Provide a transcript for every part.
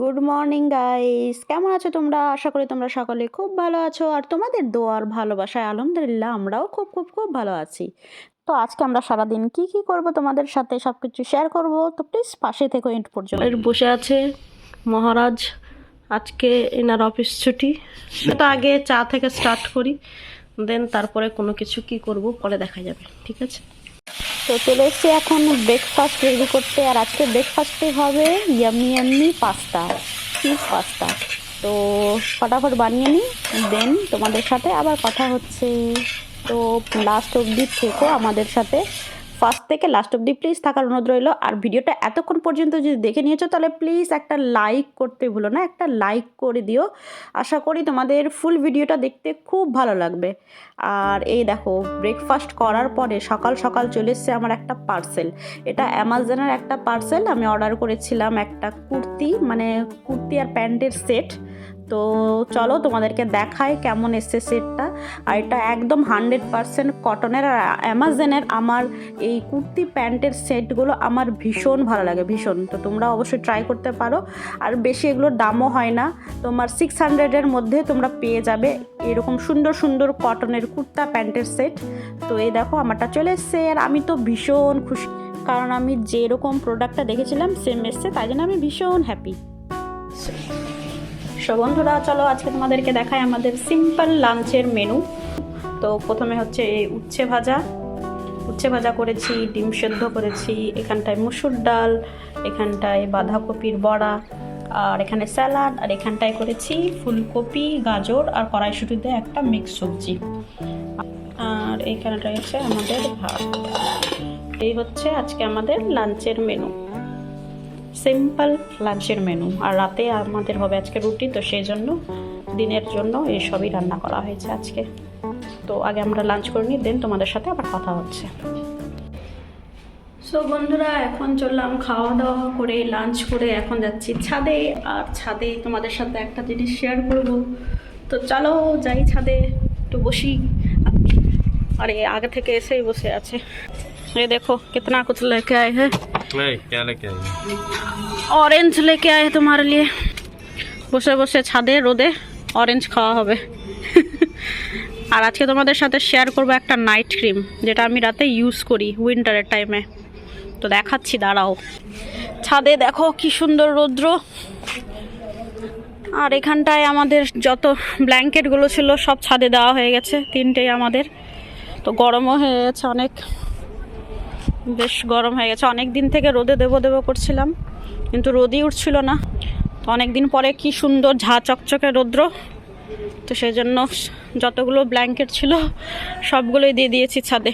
Good morning guys কেমন আছো তোমরা? আশা করি তোমরা সকলে খুব ভালো আছো। আর তোমাদের দোয়ার ভালোবাসায় আলহামদুলিল্লাহ আমরাও খুব খুব খুব ভালো আছি। তো আজকে আমরা সারাদিন কি কি করব তোমাদের সাথে সব কিছু শেয়ার করব। তো প্লিজ পাশে থেকে এন্ড পর্যন্ত। বসে আছে মহারাজ। আজকে এনার অফিস ছুটি। সেটা আগে চা থেকে স্টার্ট করি দেন তারপরে কোনো কিছু কি করব পরে দেখা যাবে। ঠিক আছে? তো চলে এসেছি এখন ব্রেকফাস্ট রেডি করতে। আর আজকে ব্রেকফাস্টে হবে yummy yummy pasta cheese pasta তো ফটাফট বানিয়ে নিই দেন তোমাদের সাথে আবার কথা হচ্ছে। তো লাস্ট অবধি থেকো আমাদের সাথে। ফার্স্ট থেকে লাস্ট অবধি প্লিজ থাকার অনুরোধ রইল। আর ভিডিওটা এতক্ষণ পর্যন্ত যদি দেখে নিয়েছো, তাহলে প্লিজ একটা লাইক করতে ভুলো না, একটা লাইক করে দিও। আশা করি তোমাদের ফুল ভিডিওটা দেখতে খুব ভালো লাগবে। আর এই দেখো ব্রেকফাস্ট করার পরে সকাল সকাল চলে এসছে আমার একটা পার্সেল এটা অ্যামাজনের একটা পার্সেল আমি অর্ডার করেছিলাম একটা কুর্তি মানে কুর্তি আর প্যান্টের সেট তো চলো তোমাদেরকে দেখায় কেমন এসছে সেটটা। আর এটা একদম হান্ড্রেড পারসেন্ট কটনের আর অ্যামাজনের আমার এই কুর্তি প্যান্টের সেটগুলো আমার ভীষণ ভালো লাগে, ভীষণ। তো তোমরা অবশ্যই ট্রাই করতে পারো। আর বেশি এগুলোর দামও হয় না। তোমার সিক্স হান্ড্রেডের মধ্যে তোমরা পেয়ে যাবে এরকম সুন্দর সুন্দর কটনের কুর্তা প্যান্টের সেট। তো এই দেখো, আমারটা চলে এসছে। আর আমি তো ভীষণ খুশি, কারণ আমি যেরকম প্রোডাক্টটা দেখেছিলাম সেম এসছে। তাই জন্য আমি ভীষণ হ্যাপি সো বন্ধুরা, চলো আজকে তোমাদেরকে দেখায় আমাদের সিম্পল লাঞ্চের মেনু তো প্রথমে হচ্ছে এই উচ্ছে ভাজা। উচ্ছে ভাজা করেছি, ডিম সেদ্ধ করেছি, এখানটায় মুসুর ডাল, এখানটায় বাঁধাকপির বড়া, আর এখানে স্যালাড, আর এখানটায় করেছি ফুলকপি, গাজর, আর কড়াইশুটিতে একটা মিক্স সবজি। আর এইখানটা হচ্ছে আমাদের ভাত। এই হচ্ছে আজকে আমাদের লাঞ্চের মেনু সিম্পল লাঞ্চের মেনু। আর রাতে আমাদের হবে আজকে রুটি, তো সেই জন্য, দিনের জন্য এইসবই রান্না করা হয়েছে আজকে। তো আগে আমরা লাঞ্চ করে নিই, দেন তোমাদের সাথে আবার কথা হচ্ছে। সো বন্ধুরা, এখন চললাম খাওয়া দাওয়া করে, লাঞ্চ করে, এখন যাচ্ছি ছাদে। আর ছাদে তোমাদের সাথে একটা জিনিস শেয়ার করব। তো চলো, যাই ছাদে, একটু বসি। আরে, আগে থেকে এসেই বসে আছে। ये देखो कितना कुछ लेके आए हैं नहीं क्या लेके आई অরেঞ্জ লেকে আয় তোমার লিয়ে বসে বসে ছাদে রোদে অরেঞ্জ খাওয়া হবে আর আজকে তোমাদের সাথে শেয়ার করব একটা নাইট ক্রিম যেটা আমি রাতে ইউজ করি উইন্টারের টাইমে তো দেখাচ্ছি দাঁড়াও ছাদে দেখো কি সুন্দর রৌদ্র আর এখানটায় আমাদের যত ব্ল্যাঙ্কেটগুলো ছিল সব ছাদে দেওয়া হয়ে গেছে তিনটেই আমাদের তো গরমও হয়ে গেছে অনেক বেশ গরম হয়ে গেছে। অনেক দিন থেকে রোদে দেবো দেবো করছিলাম, কিন্তু রোদই উঠছিল না। তো অনেক দিন পরে কি সুন্দর ঝা চকচকে রৌদ্র। তো সেই জন্য যতগুলো ব্ল্যাঙ্কেট ছিল, সবগুলোই দিয়ে দিয়েছি ছাদে।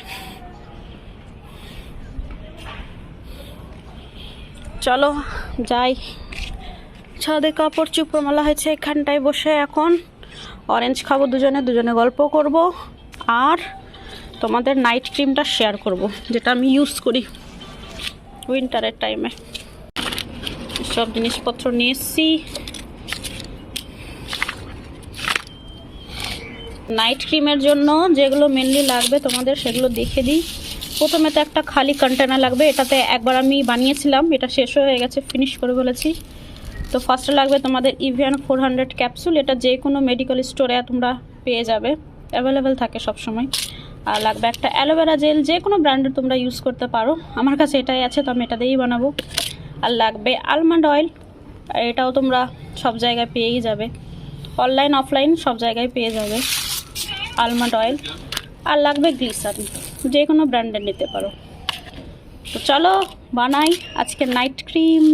চলো যাই। ছাদে কাপড় চুপড় মেলা হয়েছে এখানটায় বসে এখন। অরেঞ্জ খাব দুজনে দুজনে গল্প করব। আর তোমাদের নাইট ক্রিমটা শেয়ার করব, যেটা আমি ইউজ করি উইন্টারের টাইমে সব জিনিসপত্র নিয়ে এসছি। নাইট ক্রিমের জন্য যেগুলো মেনলি লাগবে তোমাদের সেগুলো দেখে দিই। প্রথমে তো একটা খালি কন্টেনার লাগবে, এটাতে একবার আমি বানিয়েছিলাম, এটা শেষ হয়ে গেছে ফিনিশ করে বলেছি তো ফার্স্টে লাগবে তোমাদের ইভিয়ান ফোর হান্ড্রেড ক্যাপসুল এটা যে কোনো মেডিকেল স্টোরে তোমরা পেয়ে যাবে। অ্যাভেলেবেল থাকে সব সময় আর লাগবে একটা অ্যালোভেরা জেল, যে কোনো ব্র্যান্ডের তোমরা ইউজ করতে পারো। আমার কাছে এটাই আছে, তো আমি এটা দিয়েই বানাবো। আর লাগবে আলমন্ড অয়েল এটাও তোমরা সব জায়গায় পেয়েই যাবে। অনলাইন অফলাইন সব জায়গায় পেয়ে যাবে আলমন্ড অয়েল আর লাগবে গ্লিসারিন যে কোনো ব্র্যান্ডের নিতে পারো। তো চলো, বানাই আজকে নাইট ক্রিম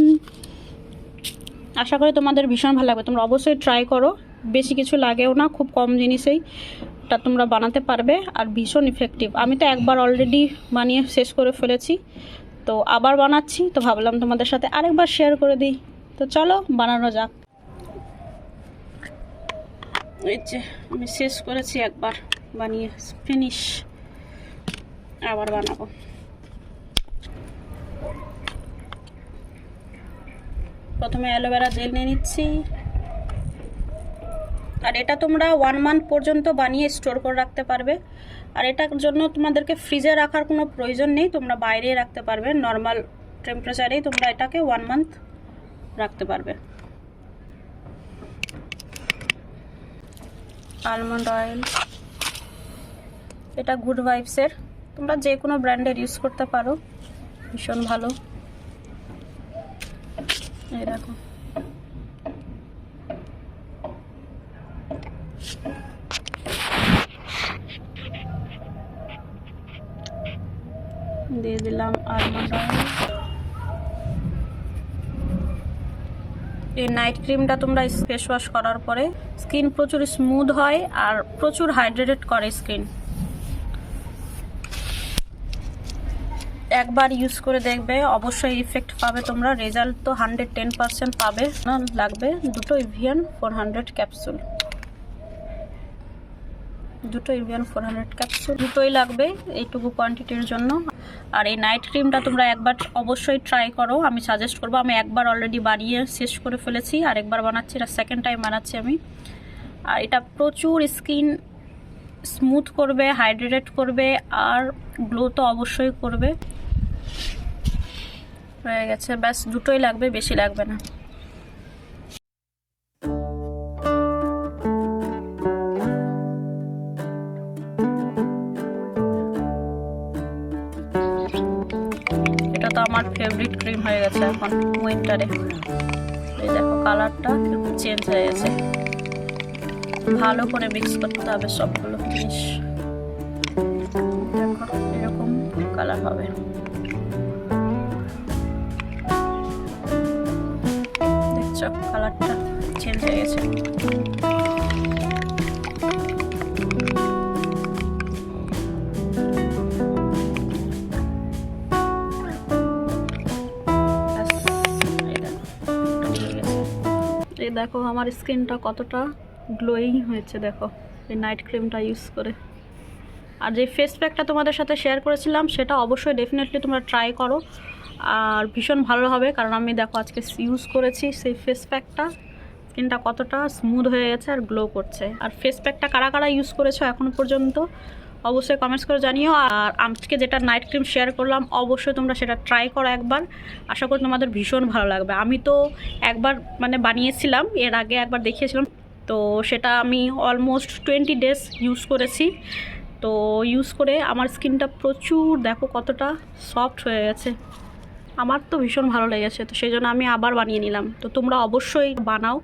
আশা করি তোমাদের ভীষণ ভালো লাগবে, তোমরা অবশ্যই ট্রাই করো। বেশি কিছু লাগেও না, খুব কম জিনিসেই এটা তোমরা বানাতে পারবে আর ভীষণ ইফেক্টিভ আমি তো একবার অলরেডি বানিয়ে শেষ করে ফেলেছি, তো আবার বানাচ্ছি, তো ভাবলাম তোমাদের সাথে আরেকবার শেয়ার করে দিই। তো চলো, বানানো যাক। এই যে, আমি শেষ করেছি একবার বানিয়ে ফিনিশ আবার বানাবো। প্রথমে অ্যালোভেরা জেল নিয়ে নিচ্ছি। আর এটা তোমরা ওয়ান মান্থ পর্যন্ত বানিয়ে স্টোর করে রাখতে পারবে। আর এটার জন্য তোমাদেরকে ফ্রিজে রাখার কোনো প্রয়োজন নেই, তোমরা বাইরে রাখতে পারবে। নর্মাল টেম্পারেচারেই তোমরা এটাকে ওয়ান মান্থ রাখতে পারবে। আলমন্ড অয়েল এটা গুড ভাইবসের তোমরা যে কোনো ব্র্যান্ডের ইউজ করতে পারো। ভীষণ ভালো। এরকম দিয়ে দিলাম আলমন্ড এই নাইট ক্রিমটা তোমরা ফেস ওয়াশ করার পরে স্কিন প্রচুর স্মুথ হয় আর প্রচুর হাইড্রেটেড করে স্কিন একবার ইউজ করে দেখবে, অবশ্যই ইফেক্ট পাবে তোমরা। রেজাল্ট তো হান্ড্রেড টেন পার্সেন্ট পাবে। লাগবে দুটো ইভিয়ান ফোর হান্ড্রেড ক্যাপসুল দুটো ইভিয়ান ফোর হান্ড্রেড ক্যাপসুল দুটোই লাগবে এইটুকু কোয়ান্টিটির জন্য। আর এই নাইট ক্রিমটা তোমরা একবার অবশ্যই ট্রাই করো। আমি সাজেস্ট করব, আমি একবার অলরেডি বানিয়ে শেষ করে ফেলেছি, আর একবার বানাচ্ছি, এটা সেকেন্ড টাইম বানাচ্ছি আমি। আর এটা প্রচুর স্কিন স্মুথ করবে হাইড্রেটেড করবে, আর গ্লো তো অবশ্যই করবে। হয়ে গেছে, ব্যাস দুটোই লাগবে, বেশি লাগবে না। ফেভারিট ক্রিম হয়ে গেছে এখন উইন্টারে এই দেখো কালারটা চেঞ্জ হয়ে গেছে। ভালো করে মিক্স করতে হবে সবগুলো জিনিস। দেখো এরকম কালার হবে। দেখছ কালারটা চেঞ্জ হয়ে গেছে। এই দেখো, আমার স্কিনটা কতটা গ্লোয়িং হয়েছে, দেখো, এই নাইট ক্রিমটা ইউজ করে। আর যে ফেস প্যাকটা তোমাদের সাথে শেয়ার করেছিলাম, সেটা অবশ্যই ডেফিনেটলি তোমরা ট্রাই করো। আর ভীষণ ভালো হবে, কারণ আমি দেখো আজকে ইউজ করেছি সেই ফেস প্যাকটা স্কিনটা কতটা স্মুথ হয়ে গেছে আর গ্লো করছে। আর ফেস প্যাকটা কারা কারা ইউজ করেছ এখনও পর্যন্ত? অবশ্যই কমেন্টস করে জানিও। আর আজকে যেটা নাইট ক্রিম শেয়ার করলাম, অবশ্যই তোমরা সেটা ট্রাই করো একবার। আশা করি তোমাদের ভীষণ ভালো লাগবে। আমি তো একবার মানে বানিয়েছিলাম, এর আগে একবার দেখিয়েছিলাম। তো সেটা আমি অলমোস্ট টোয়েন্টি ডেজ ইউজ করেছি। তো ইউজ করে আমার স্কিনটা প্রচুর, দেখো কতটা সফট হয়ে গেছে। আমার তো ভীষণ ভালো লেগেছে, তো সেই জন্য আমি আবার বানিয়ে নিলাম। তো তোমরা অবশ্যই বানাও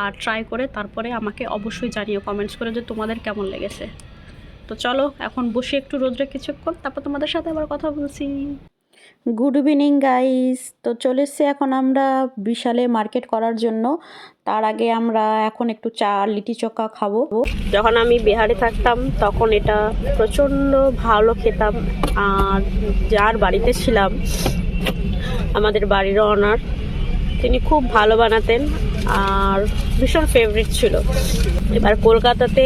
আর ট্রাই করে, তারপরে আমাকে অবশ্যই জানিও কমেন্টস করে যে তোমাদের কেমন লেগেছে। তো চলো এখন বসে একটু রোদ্রে কিছুক্ষণ তারপর তোমাদের সাথে আবার কথা বলছি। গুড ইভিনিং গাইস তো চলে এসছি এখন আমরা বিশালে মার্কেট করার জন্য। তার আগে আমরা এখন একটু চা লিটি চোখা খাব। যখন আমি বিহারে থাকতাম তখন এটা প্রচণ্ড ভালো খেতাম। আর যার বাড়িতে ছিলাম আমাদের বাড়ির অনার তিনি খুব ভালো বানাতেন আর ভীষণ ফেভারিট ছিল। এবার কলকাতাতে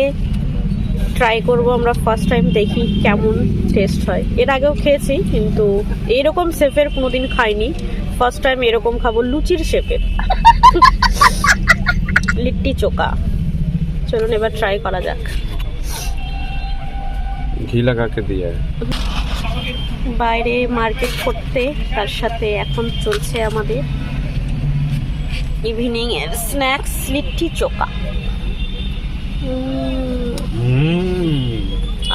ট্রাই করব আমরা ফার্স্ট টাইম দেখি কেমন টেস্ট হয়। এর আগেও খেয়েছি কিন্তু এরকম শেফের কোনোদিন খাইনি। ফার্স্ট টাইম এরকম খাব লুচির শেপের লিট্টি চোকা চলুন এবার ট্রাই করা যাক। ঘি লাগাকে দিয়ে বাইরে মার্কেট করতে তার সাথে এখন চলছে আমাদের ইভিনিং এর স্ন্যাক্স লিট্টি চোকা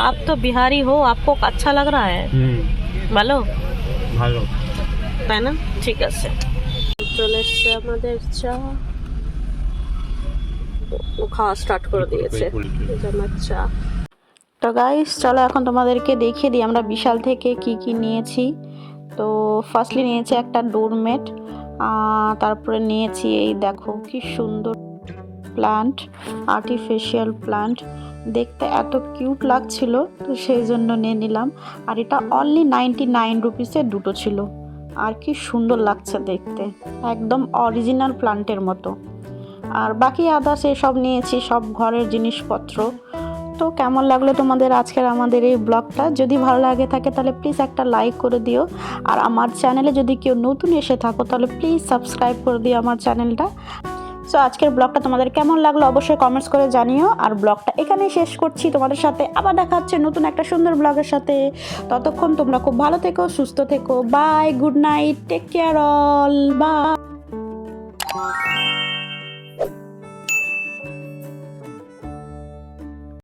आप तो बिहारी हो आपको अच्छा लग रहा है ভালো ভালো তাই না ঠিক আছে চলে এসছে আমাদের চা ও খাওয়া স্টার্ট করে দিয়েছে এই যে আমার চা তো গাইস চলো এখন তোমাদেরকে দেখিয়ে দিই আমরা বিশাল থেকে কি কি নিয়েছি তো ফার্স্টলি নিয়েছি একটা ডোরমেট তারপরে নিয়েছি এই দেখো কি সুন্দর প্লান্ট আর্টিফিশিয়াল প্লান্ট দেখতে এত কিউট লাগছিল, তো সেই জন্য নিয়ে নিলাম। আর এটা অনলি নাইনটি নাইন রুপিসে দুটো ছিল। আর কি সুন্দর লাগছে দেখতে। একদম অরিজিনাল প্লান্টের মতো। আর বাকি আদার্স এসব নিয়েছি, সব ঘরের জিনিসপত্র। তো কেমন লাগল তোমাদের আজকের আমাদের এই ব্লগটা? যদি ভালো লাগে থাকে তাহলে প্লিজ একটা লাইক করে দিও। আর আমার চ্যানেলে যদি কেউ নতুন এসে থাকো তাহলে প্লিজ সাবস্ক্রাইব করে দিও আমার চ্যানেলটা সো আজকের ব্লগটা তোমাদের কেমন লাগল অবশ্যই কমেন্টস করে জানিও। আর ব্লগটা এখানেই শেষ করছি। তোমাদের সাথে আবার দেখা হচ্ছে নতুন একটা সুন্দর ব্লগের সাথে। ততক্ষণ তোমরা খুব ভালো থেকো, সুস্থ থেকো। Bye good night take care all bye